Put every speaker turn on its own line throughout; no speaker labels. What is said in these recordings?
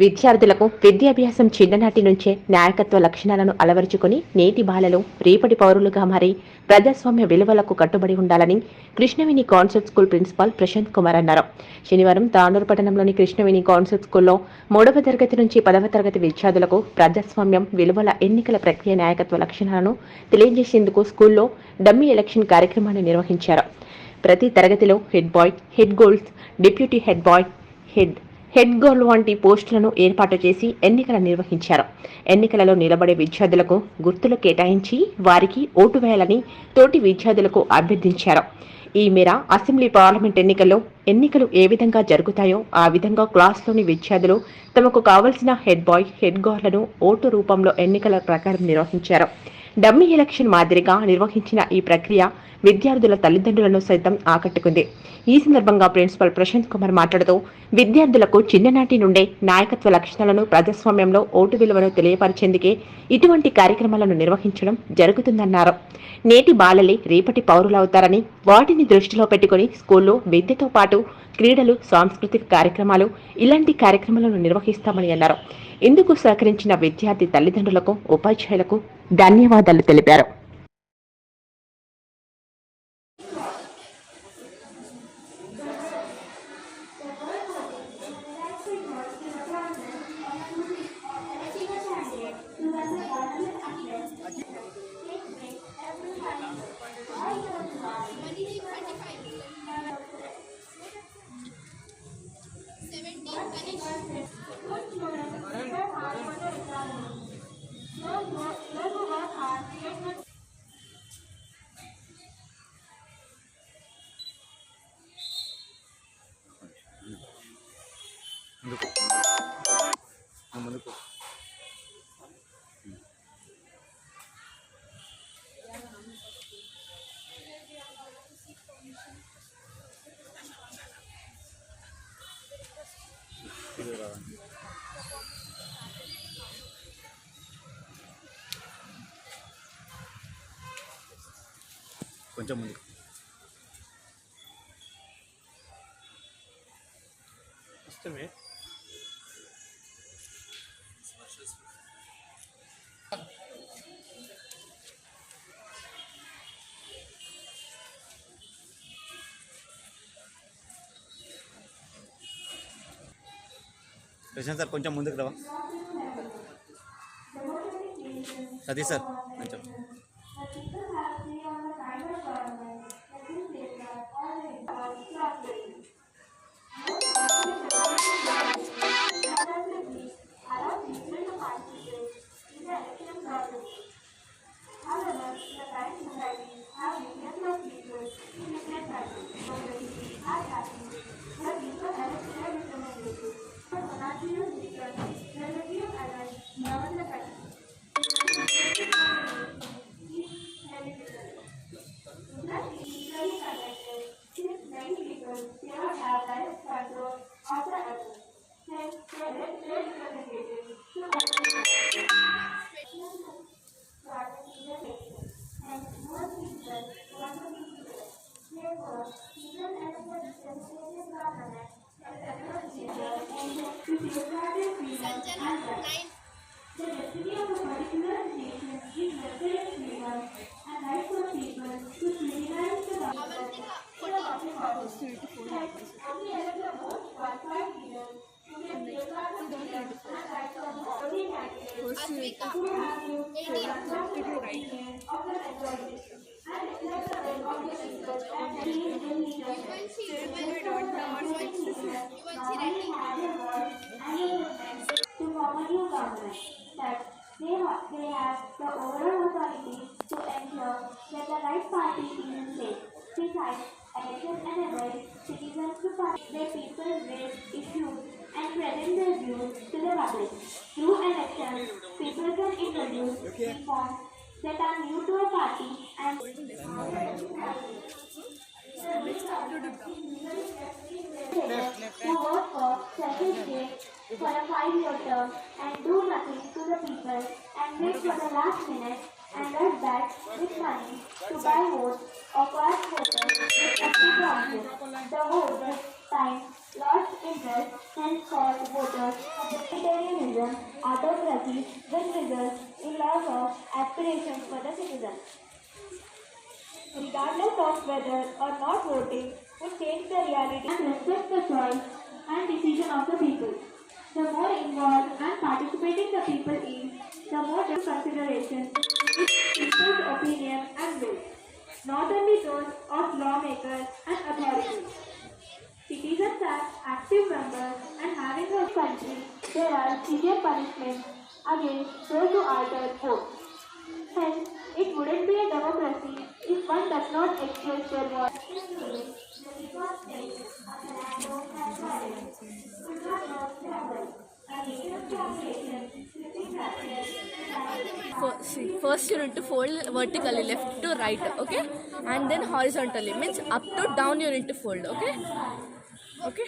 విద్యార్థులకు విద్యాభ్యాసం చిన్ననాటి నుంచే నాయకత్వ లక్షణాలను అలవరుచుకుని నేటి బాలలు రేపటి పౌరులుగా మారి ప్రజాస్వామ్య విలువలకు కట్టుబడి ఉండాలని Krishnaveni concept school principal Prashanth Kumar అన్నారు. శనివారం తాండూరు పట్టణంలోని కృష్ణవేణి కాన్సెప్ట్ స్కూల్లో మూడవ తరగతి నుంచి పదవ తరగతి విద్యార్థులకు ప్రజాస్వామ్యం విలువల ఎన్నికల ప్రక్రియ నాయకత్వ లక్షణాలను తెలియజేసేందుకు స్కూల్లో డమ్మీ ఎలక్షన్ కార్యక్రమాన్ని నిర్వహించారు. ప్రతి తరగతిలో head boy head girls deputy head boy head head girl వంటి పోస్టులను ఏర్పాటు చేసి ఎన్నికలు నిర్వహించారు. ఎన్నికలలో నిలబడే విద్యార్థులకు గుర్తులు కేటాయించి వారికి ఓటు వేయాలని తోటి విద్యార్థులకు అభ్యర్థించారు. ఈ మేర అసెంబ్లీ పార్లమెంట్ ఎన్నికల్లో ఎన్నికలు ఏ విధంగా జరుగుతాయో ఆ విధంగా క్లాస్లోని విద్యార్థులు తమకు కావలసిన హెడ్ బాయ్ హెడ్ గోర్లను ఓటు రూపంలో ఎన్నికల ప్రకారం నిర్వహించారు. డమ్మీ ఎలక్షన్ మాదిరిగా నిర్వహించిన ఈ ప్రక్రియ విద్యార్థుల తల్లిదండ్రులను సైతం ఆకట్టుకుంది. ఈ సందర్భంగా ప్రిన్సిపల్ ప్రశాంత్ కుమార్ మాట్లాడుతూ విద్యార్థులకు చిన్ననాటి నుండే నాయకత్వ లక్షణాలను ప్రజాస్వామ్యంలో ఓటు విలువను తెలియపరిచేందుకే ఇటువంటి కార్యక్రమాలను నిర్వహించడం జరుగుతుందన్నారు. నేటి బాలలే రేపటి పౌరులవుతారని వాటిని దృష్టిలో పెట్టుకుని స్కూల్లో విద్యతో పాటు క్రీడలు సాంస్కృతిక కార్యక్రమాలు ఇలాంటి కార్యక్రమాలను నిర్వహిస్తామని అన్నారు. ఇందుకు సహకరించిన విద్యార్థి తల్లిదండ్రులకు ఉపాధ్యాయులకు ధన్యవాదాలు తెలిపారు.
ఇది రావండి. కొంచెం ముందుకు
ఇష్టమే
ప్రశాంత్ సార్ కొంచెం ముందుకు రావా? సతీష్ సార్ కొంచెం.
Sanjana nine Avantika Advika, 18. Yuvanshi, Yuvanshi, Yuvanshi, Yuvanshi, Yuvanshi, Yuvanshi, place. Besides, elections enable citizens to participate their people's raise issues and present their views to the public. Through elections, people can introduce reforms that are new to a party and who vote for selfish gain for a five-year term and do nothing to the people and wait for the last minute and earn back with money to buy votes or pass voters with empty promises. The vote time, lost interest, hence called voters, authoritarianism, autocracy, which results in loss of aspirations for the citizen. Regardless of whether or not voting would change the reality and respect the choice and decision of the people. The more involved and participating the people is, the more consideration is people's opinion and will, not only those of lawmakers and authorities. Citizens are active members and having a country, there are severe punishments against those who alter votes. Hence, it wouldn't be a democracy if one does not express their voice.
Fir- see, first you need to fold vertically left to right okay? And then horizontally means up to down you need to fold okay? Okay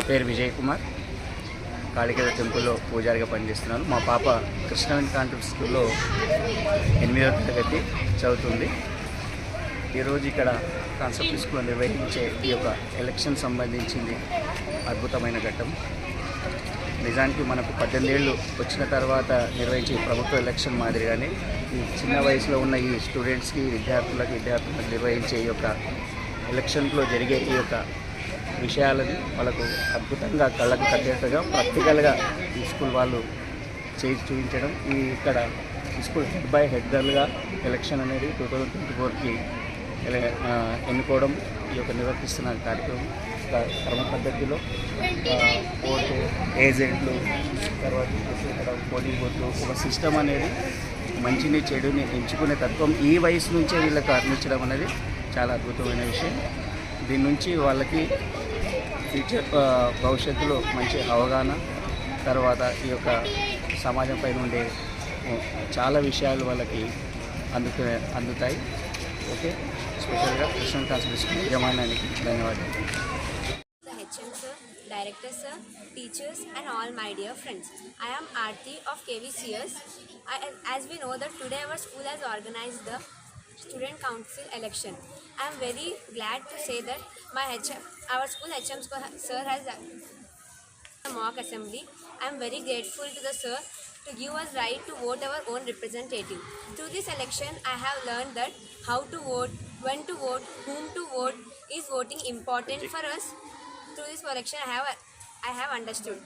నా పేరు విజయ్ కుమార్. కాళికేద టెంపుల్లో పూజారిగా పనిచేస్తున్నాను. మా పాప Krishna convent స్కూల్లో ఎనిమిదవ తరగతి చదువుతుంది. ఈరోజు ఇక్కడ కాన్సెప్ట్ స్కూల్లో నిర్వహించే ఈ యొక్క ఎలక్షన్ సంబంధించింది అద్భుతమైన ఘట్టం. నిజానికి మనకు పద్దెనిమిది ఏళ్ళు వచ్చిన తర్వాత నిర్వహించే ప్రభుత్వ ఎలక్షన్ మాదిరిగానే ఈ చిన్న వయసులో ఉన్న ఈ స్టూడెంట్స్కి విద్యార్థులకు విద్యార్థులకు నిర్వహించే ఈ యొక్క ఎలక్షన్లో జరిగే ఈ యొక్క విషయాలని వాళ్ళకు అద్భుతంగా కళ్ళకు కట్టేట్టుగా ప్రాక్టికల్గా ఈ స్కూల్ వాళ్ళు చేసి చూపించడం. ఈ ఇక్కడ ఈ school head boy head election అనేది టూ థౌజండ్ ట్వంటీ ఫోర్కి ఎన్నుకోవడం ఈ యొక్క నిర్వర్తిస్తున్న కార్యక్రమం. క్రమ పద్ధతిలో ఆ, ఓటు ఏజెంట్లు తర్వాత ఇక్కడ పోలింగ్ బూత్లు ఒక సిస్టమ్ అనేది మంచిని చెడుని ఎంచుకునే తత్వం ఈ వయసు నుంచే వీళ్ళకి అందించడం అనేది చాలా అద్భుతమైన విషయం. దీని నుంచి వాళ్ళకి ఫ్యూచర్ ఆ, భవిష్యత్తులో మంచి అవగాహన తర్వాత ఈ యొక్క సమాజం పైన ఉండే ఆ, చాలా విషయాలు వాళ్ళకి అందుకు అందుతాయి ఓకే స్పెషల్గా కృష్ణ కాన్సర్వేషన్ యజమానానికి ధన్యవాదాలు
the HM sir, director sir, teachers and all my dear friends. I am Aarti of KVCS. I, as we know that today our school has organized the student council election. I am very glad to say that my HM, our school HM sir has a mock assembly. I am very grateful to the sir to give us right to vote our own representative. Through this election, I have learned that how to vote, when to vote, whom to vote is voting important for us. Through this election, I have I have understood.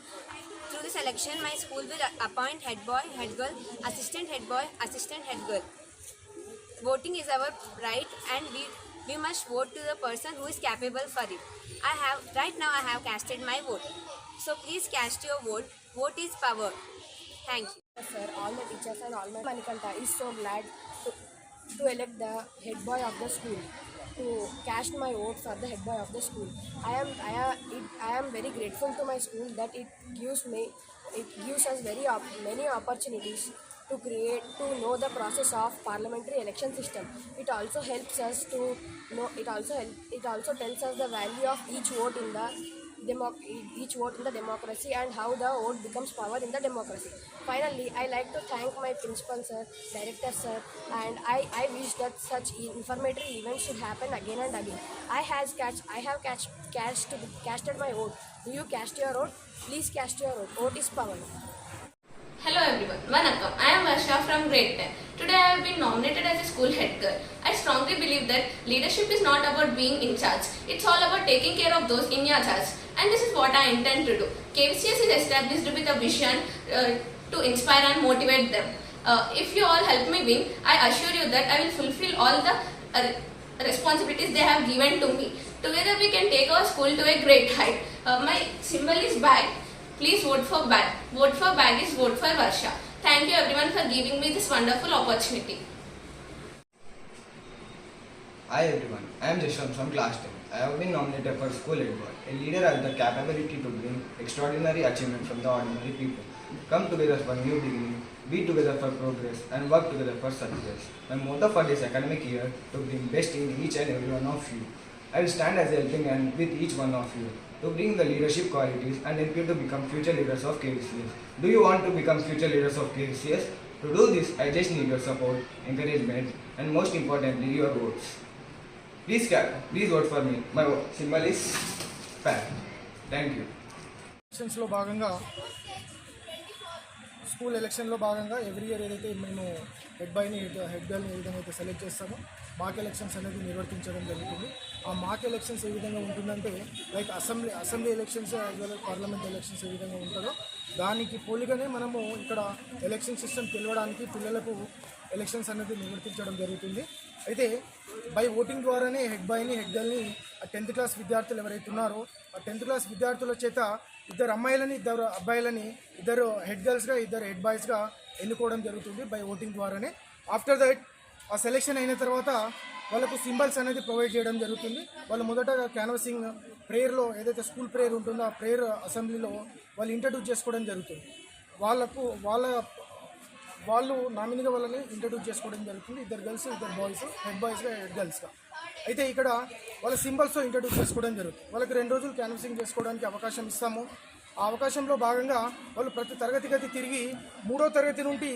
Through this election, my school will appoint head boy, head girl, assistant head boy, assistant head girl. Voting is our right, and we we must vote to the person who is capable for it. I have right now I have casted my vote. So please cast your vote. Vote is power. Thank you.
sir, all the teachers and all my Manikanta is so glad to, to elect the head boy of the school. To cast my vote for the head boy of the school. I am I am it, I am very grateful to my school that it gives me it gives us very op- many opportunities to create to know the process of parliamentary election system. It also helps us to know it also help, it also tells us the value of each vote in the democ- each vote in the democracy and how the vote becomes power in the democracy. Finally, I like to thank my principal sir, director sir, and I, I wish that such informative events should happen again and again. I has catch I have catch cast casted my vote. Do you cast your vote? Please cast your vote. Vote is power.
Hello everyone, Vanakkam. I am Varsha from grade 10. Today I have been nominated as a school head girl. I strongly believe that leadership is not about being in charge. It's all about taking care of those in your charge. And this is what I intend to do. KVCS is established with a vision uh, to inspire and motivate them. Uh, if you all help me win, I assure you that I will fulfill all the uh, responsibilities they have given to me. Together we can take our school to a great height. Uh, my symbol is bag. Please vote for bag. Vote for bag is vote for Varsha. Thank you everyone for giving me this wonderful opportunity.
Hi everyone, I am Jashwant from class 10. I have been nominated for School Boy. A leader has the capability to bring extraordinary achievement from the ordinary people. Come together for new beginning, be together for progress, and work together for success. My motto for this academic year to bring best in each and every one of you. I will stand as a helping hand with each one of you to bring the leadership qualities and help you to become future leaders of KVCS. Do you want to become future leaders of KVCS? To do this, I just need your support, encouragement, and most importantly, your votes. Please, ca- please vote for me. My symbol is PAT. Thank you.
ఎలక్షన్స్లో భాగంగా school ఎలక్షన్లో భాగంగా every year ఏదైతే మేము head బైని head గర్ల్ని ఏ విధంగా అయితే select చేస్తామో మాక్ elections అనేది నిర్వర్తించడం జరుగుతుంది ఆ మాక్ ఎలక్షన్స్ ఏ విధంగా ఉంటుందంటే like assembly assembly elections as well parliament elections ఏ విధంగా ఉంటుందో దానికి పోలిగానే మనము ఇక్కడ ఎలక్షన్ సిస్టమ్ తెలియడానికి పిల్లలకు ఎలక్షన్స్ అనేది నిర్వర్తించడం జరుగుతుంది. అయితే బై ఓటింగ్ ద్వారానే హెడ్ బాయ్ని హెడ్ గర్ల్ని ఆ టెన్త్ క్లాస్ విద్యార్థులు ఎవరైతే ఉన్నారో ఆ టెన్త్ క్లాస్ విద్యార్థుల చేత ఇద్దరు అమ్మాయిలని ఇద్దరు అబ్బాయిలని ఇద్దరు హెడ్ గర్ల్స్గా ఇద్దరు హెడ్ బాయ్స్గా ఎన్నుకోవడం జరుగుతుంది బై ఓటింగ్ ద్వారానే. ఆఫ్టర్ దట్ ఆ సెలెక్షన్ అయిన తర్వాత వాళ్ళకు సింబల్స్ అనేది ప్రొవైడ్ చేయడం జరుగుతుంది. వాళ్ళు మొదటగా క్యాన్వసింగ్ ప్రేయర్లో ఏదైతే స్కూల్ ప్రేయర్ ఉంటుందో ఆ ప్రేయర్ అసెంబ్లీలో వాళ్ళు ఇంట్రడ్యూస్ చేసుకోవడం జరుగుతుంది. వాళ్ళకు వాళ్ళ వాళ్ళు నామినీగా వాళ్ళని ఇంట్రడ్యూస్ చేసుకోవడం జరుగుతుంది. ఇద్దరు గర్ల్స్ ఇద్దరు బాయ్స్ హెడ్ బాయ్స్గా హెడ్ గర్ల్స్గా. అయితే ఇక్కడ వాళ్ళ సింబల్స్తో ఇంట్రడ్యూస్ చేసుకోవడం జరుగుతుంది. వాళ్ళకి రెండు రోజులు క్యాన్వసింగ్ చేసుకోవడానికి అవకాశం ఇస్తాము. ఆ అవకాశంలో భాగంగా వాళ్ళు ప్రతి తరగతి గది తిరిగి మూడో తరగతి నుండి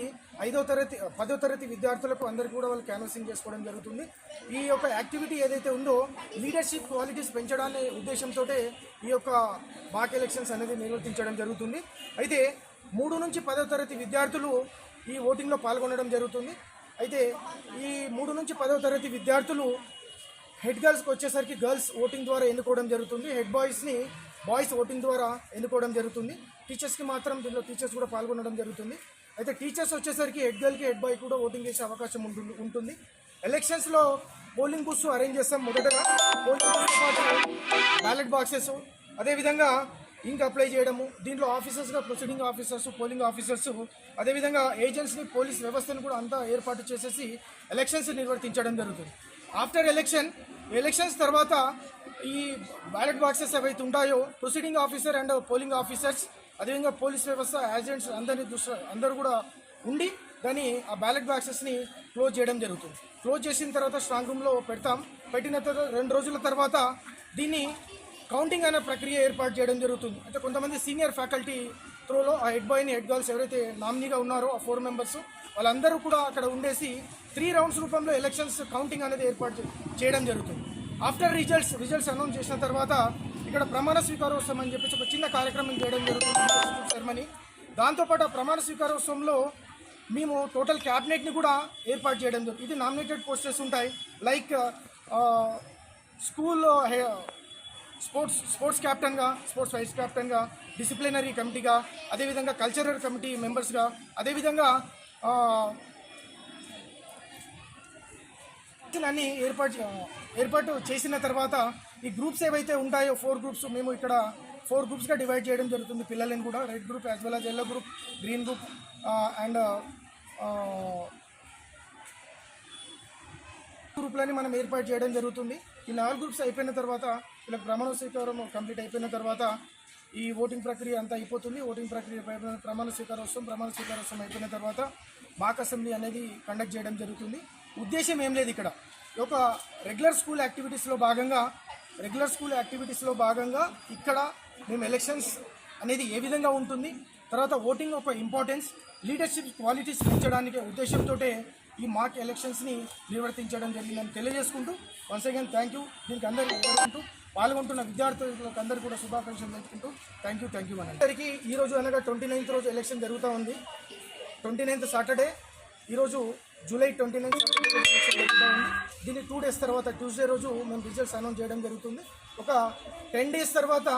ఐదో తరగతి పదో తరగతి విద్యార్థులకు అందరికీ కూడా వాళ్ళు క్యాన్వసింగ్ చేసుకోవడం జరుగుతుంది. ఈ యొక్క యాక్టివిటీ ఏదైతే ఉందో లీడర్షిప్ క్వాలిటీస్ పెంచడానే ఉద్దేశంతో ఈ యొక్క బాక్ ఎలక్షన్స్ అనేది నిర్వర్తించడం జరుగుతుంది. అయితే మూడు నుంచి పదో తరగతి విద్యార్థులు ఈ ఓటింగ్లో పాల్గొనడం జరుగుతుంది. అయితే ఈ మూడు నుంచి పదో తరగతి విద్యార్థులు హెడ్ గర్ల్స్కి వచ్చేసరికి గర్ల్స్ ఓటింగ్ ద్వారా ఎన్నుకోవడం జరుగుతుంది. హెడ్ బాయ్స్ని బాయ్స్ ఓటింగ్ ద్వారా ఎన్నుకోవడం జరుగుతుంది. టీచర్స్కి మాత్రం దీనిలో టీచర్స్ కూడా పాల్గొనడం జరుగుతుంది. అయితే టీచర్స్ వచ్చేసరికి హెడ్ గర్ల్కి హెడ్ బాయ్ కూడా ఓటింగ్ చేసే అవకాశం ఉంటుంది ఉంటుంది. ఎలక్షన్స్లో పోలింగ్ బూత్స్ అరేంజ్ చేస్తాం మొదటగా. పోలింగ్ బూత్స్తో పాటు బ్యాలెట్ బాక్సెస్. అదేవిధంగా ఇంక్ అప్లై చేయడము దీంట్లో ఆఫీసర్స్గా ప్రొసీడింగ్ ఆఫీసర్స్ పోలింగ్ ఆఫీసర్స్ అదేవిధంగా ఏజెంట్స్ని పోలీస్ వ్యవస్థను కూడా అంతా ఏర్పాటు చేసేసి ఎలక్షన్స్ నిర్వర్తించడం జరుగుతుంది. ఆఫ్టర్ ఎలక్షన్ ఎలక్షన్స్ తర్వాత ఈ బ్యాలెట్ బాక్సెస్ ఏవైతే ఉంటాయో proceeding officer and polling officers అదేవిధంగా పోలీస్ వ్యవస్థ ఏజెంట్స్ అందరినీ దృష్టి అందరూ కూడా ఉండి దాన్ని ఆ బ్యాలెట్ బాక్సెస్ని క్లోజ్ చేయడం జరుగుతుంది. క్లోజ్ చేసిన తర్వాత స్ట్రాంగ్ రూమ్లో పెడతాం. పెట్టిన తర్వాత రెండు రోజుల తర్వాత దీన్ని కౌంటింగ్ అనే ప్రక్రియ ఏర్పాటు చేయడం జరుగుతుంది. అంటే కొంతమంది సీనియర్ ఫ్యాకల్టీ త్రోలో ఆ హెడ్ బాయ్ని హెడ్ గర్ల్స్ ఎవరైతే నామినీగా ఉన్నారో ఆ ఫోర్ మెంబర్స్ వాళ్ళందరూ కూడా అక్కడ ఉండేసి త్రీ రౌండ్స్ రూపంలో ఎలక్షన్స్ కౌంటింగ్ అనేది ఏర్పాటు చేయడం జరుగుతుంది. ఆఫ్టర్ రిజల్ట్స్ రిజల్ట్స్ అనౌన్స్ చేసిన తర్వాత ఇక్కడ ప్రమాణ స్వీకారోత్సవం అని చెప్పేసి ఒక చిన్న కార్యక్రమం చేయడం జరుగుతుంది సెరమనీ దాంతోపాటు ఆ ప్రమాణ స్వీకారోత్సవంలో మేము టోటల్ క్యాబినెట్ని కూడా ఏర్పాటు చేయడం జరుగుతుంది. ఇది నామినేటెడ్ పోస్టర్స్ ఉంటాయి. లైక్ స్కూల్ స్పోర్ట్స్ స్పోర్ట్స్ క్యాప్టెన్గా స్పోర్ట్స్ వైస్ క్యాప్టెన్గా డిసిప్లినరీ కమిటీగా అదేవిధంగా కల్చరల్ కమిటీ మెంబర్స్గా అదేవిధంగా అన్ని ఏర్పాటు ఏర్పాటు చేసిన తర్వాత ఈ గ్రూప్స్ ఏవైతే ఉంటాయో ఫోర్ గ్రూప్స్ మేము ఇక్కడ ఫోర్ గ్రూప్స్గా డివైడ్ చేయడం జరుగుతుంది. పిల్లలని కూడా red group as well as yellow group green group and గ్రూప్లని మనం ఏర్పాటు చేయడం జరుగుతుంది. ఈ నాలుగు గ్రూప్స్ అయిపోయిన తర్వాత వీళ్ళకి ప్రమాణ స్వీకారం కంప్లీట్ అయిపోయిన తర్వాత ఈ ఓటింగ్ ప్రక్రియ అంతా అయిపోతుంది. ఓటింగ్ ప్రక్రియ ప్రమాణ స్వీకారోత్సవం ప్రమాణ స్వీకారోత్సవం అయిపోయిన తర్వాత మాక్ అసెంబ్లీ అనేది కండక్ట్ చేయడం జరుగుతుంది. ఉద్దేశం ఏం లేదు ఇక్కడ. ఒక రెగ్యులర్ స్కూల్ యాక్టివిటీస్లో భాగంగా రెగ్యులర్ స్కూల్ యాక్టివిటీస్లో భాగంగా ఇక్కడ మేము ఎలక్షన్స్ అనేది ఏ విధంగా ఉంటుంది తర్వాత ఓటింగ్ ఒక ఇంపార్టెన్స్ లీడర్షిప్ క్వాలిటీస్ పెంచడానికి ఉద్దేశంతో ఈ మాక్ ఎలక్షన్స్ని నిర్వర్తించడం జరిగిందని తెలియజేసుకుంటూ వన్స్ అగైన్ థ్యాంక్ యూ దీనికి అందరికీ పాల్గొంటున్న విద్యార్థులకు అందరికీ కూడా శుభాకాంక్షలు తెలుపుకుంటూ థ్యాంక్ యూ థ్యాంక్ యూ అని అందరికీ ఈ రోజు అనగా ట్వంటీ నైన్త్ రోజు ఎలక్షన్ జరుగుతూ ఉంది. ట్వంటీ నైన్త్ సాటర్డే ఈరోజు జూలై ట్వంటీ నైన్త్ దీన్ని టూ డేస్ తర్వాత ట్యూస్డే రోజు మేము రిజల్ట్స్ అనౌన్స్ చేయడం జరుగుతుంది. ఒక టెన్ డేస్ తర్వాత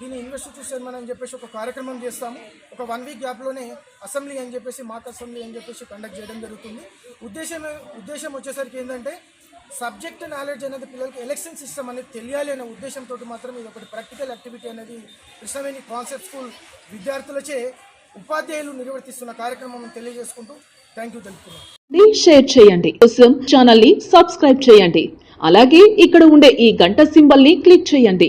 దీన్ని ఇన్వెస్టిట్యూట్ సెరమన్ అని చెప్పేసి ఒక కార్యక్రమం చేస్తాము. ఒక వన్ వీక్ గ్యాప్లోనే అసెంబ్లీ అని చెప్పేసి మాత అసెంబ్లీ అని చెప్పేసి కండక్ట్ చేయడం జరుగుతుంది. ఉద్దేశం ఉద్దేశం వచ్చేసరికి ఏంటంటే సబ్జెక్ట్ నాలెడ్జ్ అనేది పిల్లలకి ఎలక్షన్ సిస్టమ్ అనేది తెలియాలి అనే ఉద్దేశంతో మాత్రం ఇది ఒకటి ప్రాక్టికల్ యాక్టివిటీ అనేది కృష్ణవేణి కాన్సెప్ట్ స్కూల్ విద్యార్థులచే ఉపాధ్యాయులు నిర్వర్తిస్తున్న కార్యక్రమం తెలియజేసుకుంటూ థ్యాంక్ యూ తెలుపుతున్నాను
షేర్ చేయండి. కోసం ఛానల్ని సబ్స్క్రైబ్ చేయండి. అలాగే ఇక్కడ ఉండే ఈ గంట సింబల్ని క్లిక్ చేయండి.